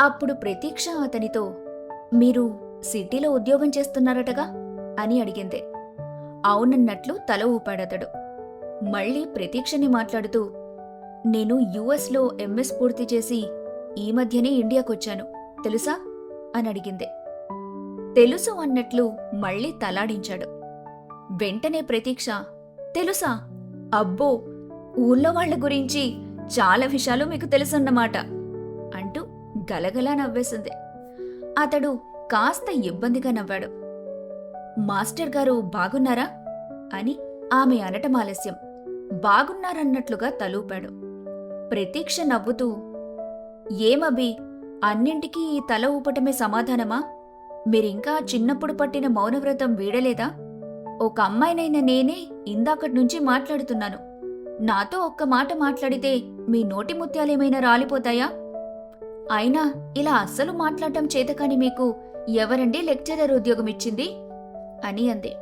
అప్పుడు ప్రతీక్ష అతనితో మీరు సిటీలో ఉద్యోగం చేస్తున్నారటగా? అని అడిగింది. అవునన్నట్లు తల ఊపాడతడు. మళ్ళీ ప్రతీక్షని మాట్లాడుతూ నేను యుఎస్లో ఎంఎస్ పూర్తి చేసి ఈ మధ్యనే ఇండియాకొచ్చాను. తెలుసా? అని అడిగింది. తెలుసు అన్నట్లు మళ్ళీ తలాడించాడు. వెంటనే ప్రతీక్ష తెలుసా? అబ్బో ఊళ్ళో వాళ్ళ గురించి చాలా విషయాలు మీకు తెలుసన్నమాట. గలగలా నవ్వేసింది. అతడు కాస్త ఇబ్బందిగా నవ్వాడు. మాస్టర్ గారు బాగున్నారా? అని ఆమె అనటం ఆలస్యం. బాగున్నారన్నట్లుగా తలూపాడు. ప్రతీక్ష నవ్వుతూ ఏమబి అన్నింటికీ ఈ తల ఊపటమే సమాధానమా? మీరింకా చిన్నప్పుడు పట్టిన మౌనవ్రతం వీడలేదా? ఒక అమ్మాయినైన నేనే ఇందాకటి నుంచి మాట్లాడుతున్నాను. నాతో ఒక్క మాట మాట్లాడితే మీ నోటి ముత్యాలేమైనా రాలిపోతాయా? అయినా ఇలా అస్సలు మాట్లాడటం చేతకాని మీకు ఎవరండి లెక్చరర్ ఉద్యోగం ఇచ్చింది అని అంది.